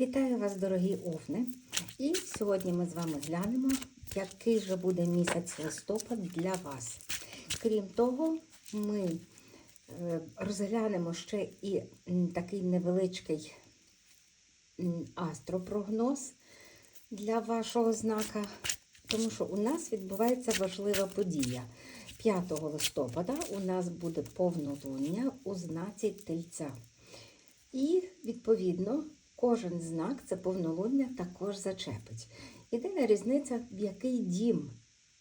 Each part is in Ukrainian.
Вітаю вас, дорогі овни! І сьогодні ми з вами глянемо, який же буде місяць листопад для вас. Крім того, ми е, розглянемо ще і такий невеличкий астропрогноз для вашого знака, тому що у нас відбувається важлива подія. 5 листопада у нас буде повнолуння у знаці тельця. І, відповідно, кожен знак це повнолуння також зачепить. Єдина різниця, в який дім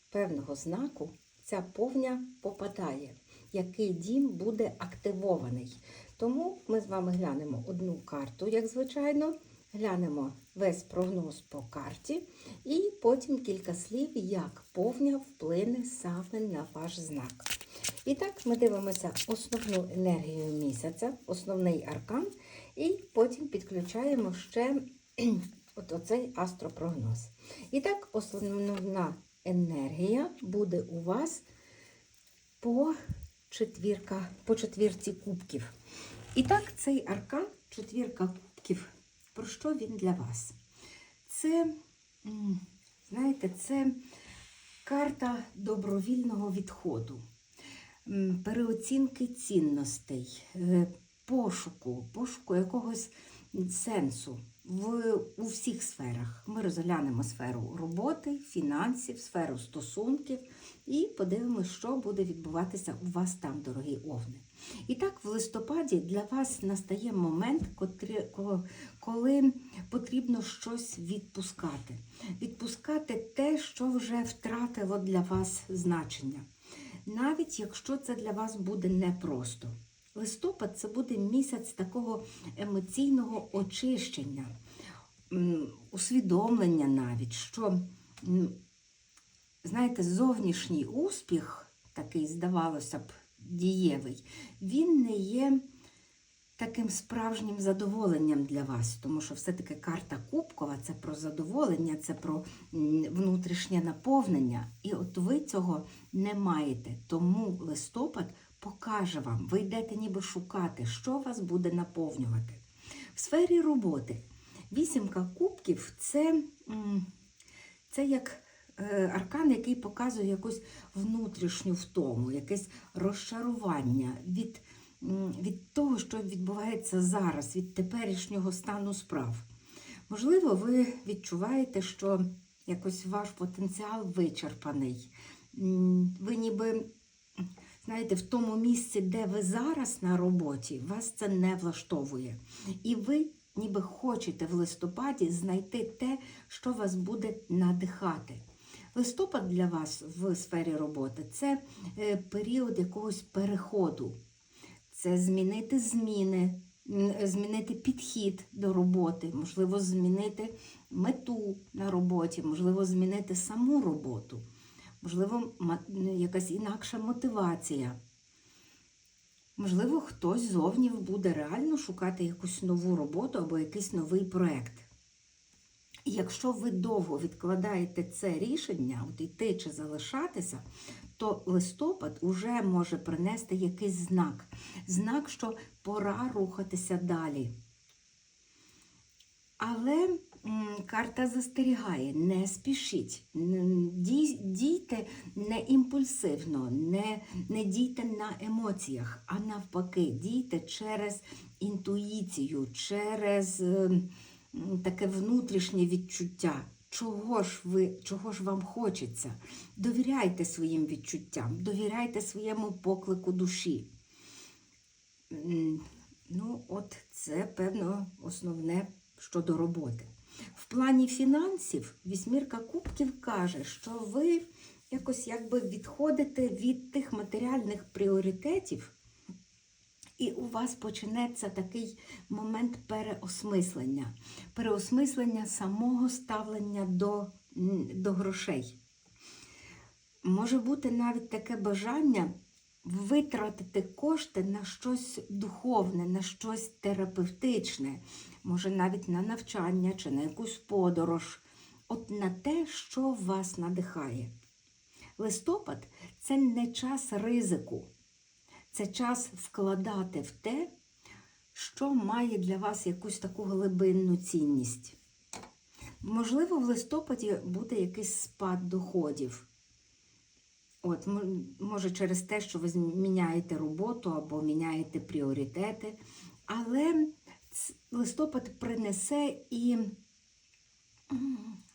певного знаку ця повня попадає, який дім буде активований. Тому ми з вами глянемо одну карту, як звичайно, глянемо весь прогноз по карті, і потім кілька слів, як повня вплине саме на ваш знак. І так, ми дивимося основну енергію місяця, основний аркан, і потім підключаємо ще от оцей астропрогноз. І так, основна енергія буде у вас по, четвірка, по четвірці кубків. І так, цей аркан, четвірка кубків, про що він для вас? Це, знаєте, це карта добровільного відходу переоцінки цінностей, е, пошуку, пошуку якогось сенсу в, у всіх сферах. Ми розглянемо сферу роботи, фінансів, сферу стосунків і подивимося, що буде відбуватися у вас там, дорогі овни. І так, в листопаді для вас настає момент, коли потрібно щось відпускати. Відпускати те, що вже втратило для вас значення навіть якщо це для вас буде непросто. Листопад це буде місяць такого емоційного очищення, усвідомлення навіть, що, знаєте, зовнішній успіх, такий, здавалося б, дієвий, він не є таким справжнім задоволенням для вас, тому що все-таки карта Кубкова це про задоволення, це про внутрішнє наповнення. І от ви цього не маєте. Тому листопад покаже вам, ви йдете ніби шукати, що вас буде наповнювати. В сфері роботи вісімка кубків це, це як е, аркан, який показує якусь внутрішню втому, якесь розчарування від від того, що відбувається зараз, від теперішнього стану справ. Можливо, ви відчуваєте, що якось ваш потенціал вичерпаний. Ви ніби, знаєте, в тому місці, де ви зараз на роботі, вас це не влаштовує. І ви ніби хочете в листопаді знайти те, що вас буде надихати. Листопад для вас в сфері роботи це е, період якогось переходу це змінити зміни, змінити підхід до роботи, можливо, змінити мету на роботі, можливо, змінити саму роботу, можливо, якась інакша мотивація. Можливо, хтось зовні буде реально шукати якусь нову роботу або якийсь новий проєкт. Якщо ви довго відкладаєте це рішення, от йти чи залишатися, то листопад уже може принести якийсь знак. Знак, що пора рухатися далі. Але карта застерігає, не спішіть, дійте не імпульсивно, не, не дійте на емоціях, а навпаки, дійте через інтуїцію, через ем, таке внутрішнє відчуття. Чого ж ви, чого ж вам хочеться? Довіряйте своїм відчуттям, довіряйте своєму поклику душі. Ну, от це, певно, основне щодо роботи. В плані фінансів вісьмірка кубків каже, що ви якось якби відходите від тих матеріальних пріоритетів, і у вас почнеться такий момент переосмислення, переосмислення самого ставлення до, до грошей. Може бути навіть таке бажання витратити кошти на щось духовне, на щось терапевтичне, може навіть на навчання чи на якусь подорож, от на те, що вас надихає. Листопад це не час ризику, це час вкладати в те, що має для вас якусь таку глибинну цінність. Можливо, в листопаді буде якийсь спад доходів. От, може, через те, що ви міняєте роботу або міняєте пріоритети. Але листопад принесе і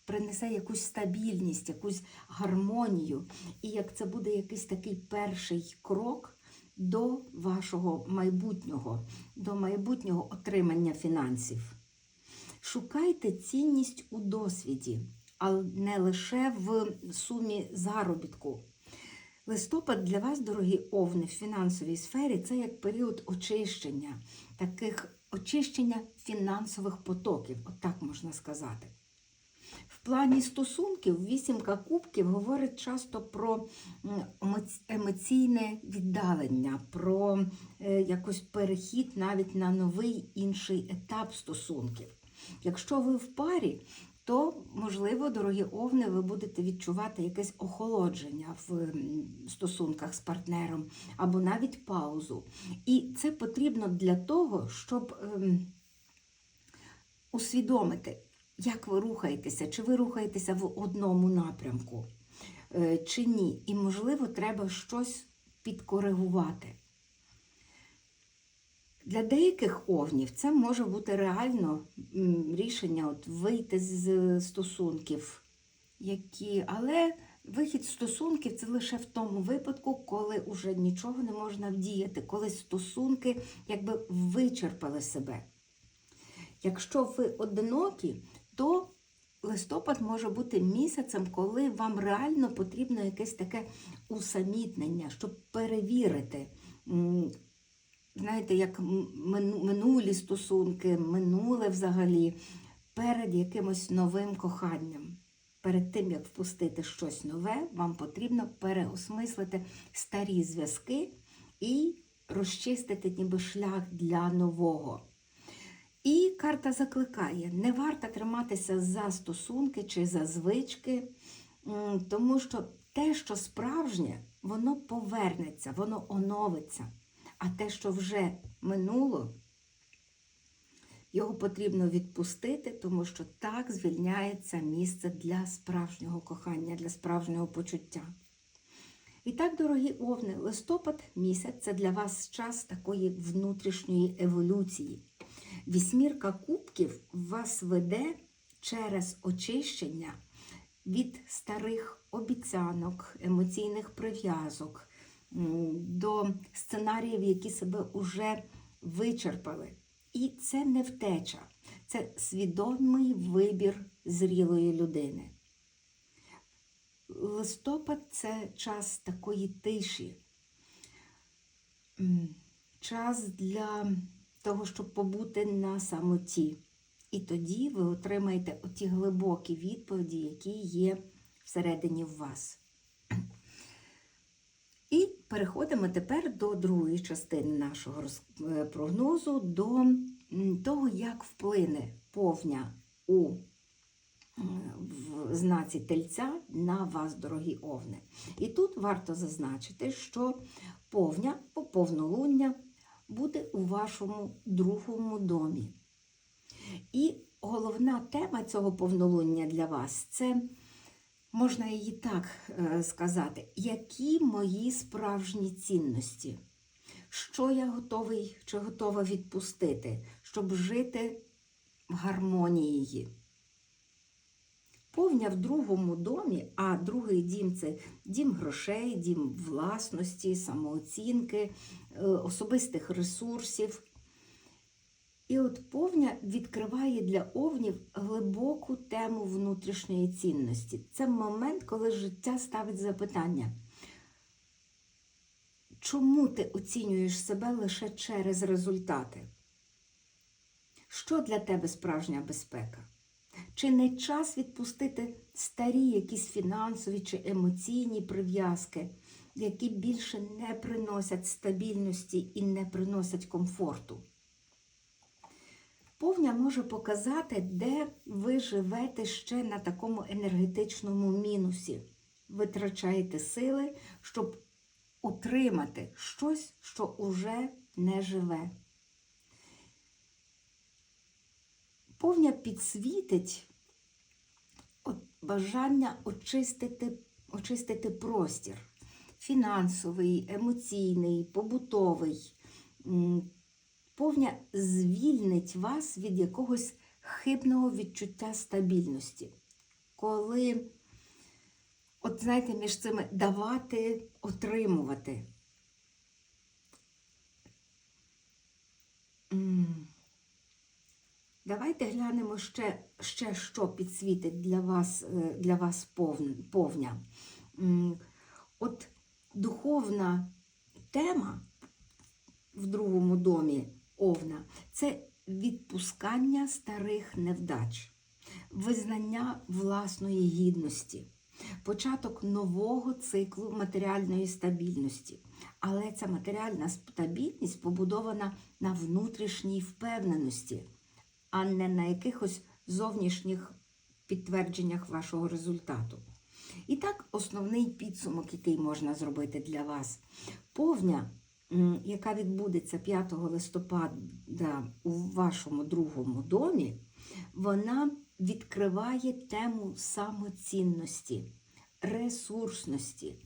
принесе якусь стабільність, якусь гармонію. І як це буде якийсь такий перший крок до вашого майбутнього, до майбутнього отримання фінансів. Шукайте цінність у досвіді, а не лише в сумі заробітку. Листопад для вас, дорогі овни, в фінансовій сфері це як період очищення, таких очищення фінансових потоків, отак можна сказати. В плані стосунків вісімка кубків говорить часто про емоційне віддалення, про е, якось перехід навіть на новий інший етап стосунків. Якщо ви в парі, то, можливо, дорогі овни, ви будете відчувати якесь охолодження в стосунках з партнером або навіть паузу. І це потрібно для того, щоб ем, усвідомити, як ви рухаєтеся, чи ви рухаєтеся в одному напрямку, е, чи ні. І, можливо, треба щось підкоригувати. Для деяких овнів це може бути реально рішення от, вийти з стосунків, які... але вихід стосунків це лише в тому випадку, коли вже нічого не можна вдіяти, коли стосунки якби вичерпали себе. Якщо ви одинокі, то листопад може бути місяцем, коли вам реально потрібно якесь таке усамітнення, щоб перевірити. Знаєте, як минулі стосунки, минуле взагалі, перед якимось новим коханням. Перед тим, як впустити щось нове, вам потрібно переосмислити старі зв'язки і розчистити ніби шлях для нового. І карта закликає: не варто триматися за стосунки чи за звички, тому що те, що справжнє, воно повернеться, воно оновиться. А те, що вже минуло, його потрібно відпустити, тому що так звільняється місце для справжнього кохання, для справжнього почуття. І так, дорогі овни, листопад місяць це для вас час такої внутрішньої еволюції. Вісьмірка кубків вас веде через очищення від старих обіцянок, емоційних прив'язок до сценаріїв, які себе вже вичерпали. І це не втеча, це свідомий вибір зрілої людини. Листопад це час такої тиші, час для того, щоб побути на самоті. І тоді ви отримаєте оті глибокі відповіді, які є всередині в вас. Переходимо тепер до другої частини нашого е, прогнозу, до того, як вплине повня у в знаці тельця на вас, дорогі овни. І тут варто зазначити, що повня по повнолуння буде у вашому другому домі. І головна тема цього повнолуння для вас це, можна її так е, сказати, які мої справжні цінності, що я готовий чи готова відпустити, щоб жити в гармонії. Повня в другому домі, а другий дім це дім грошей, дім власності, самооцінки, е, особистих ресурсів. І от повня відкриває для овнів глибоку тему внутрішньої цінності. Це момент, коли життя ставить запитання. Чому ти оцінюєш себе лише через результати? Що для тебе справжня безпека? Чи не час відпустити старі якісь фінансові чи емоційні прив'язки, які більше не приносять стабільності і не приносять комфорту? Повня може показати, де ви живете ще на такому енергетичному мінусі. Витрачаєте сили, щоб утримати щось, що уже не живе. Повня підсвітить бажання очистити, очистити простір. Фінансовий, емоційний, побутовий. Повня звільнить вас від якогось хибного відчуття стабільності. Коли, от знаєте, між цими давати, отримувати. Давайте глянемо ще, ще що підсвітить для вас, е, для вас повня. От духовна тема в другому домі Овна це відпускання старих невдач, визнання власної гідності, початок нового циклу матеріальної стабільності. Але ця матеріальна стабільність побудована на внутрішній впевненості, а не на якихось зовнішніх підтвердженнях вашого результату. І так, основний підсумок, який можна зробити для вас. Повня, яка відбудеться 5 листопада у вашому другому домі, вона відкриває тему самоцінності, ресурсності,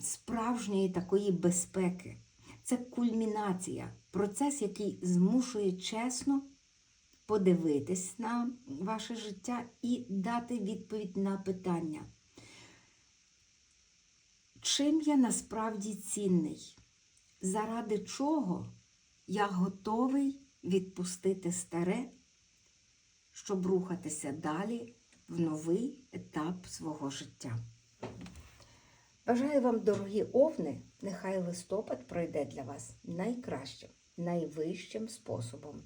справжньої такої безпеки. Це кульмінація, процес, який змушує чесно подивитись на ваше життя і дати відповідь на питання. Чим я насправді цінний? Заради чого я готовий відпустити старе, щоб рухатися далі в новий етап свого життя? Бажаю вам, дорогі овни, нехай листопад пройде для вас найкращим, найвищим способом.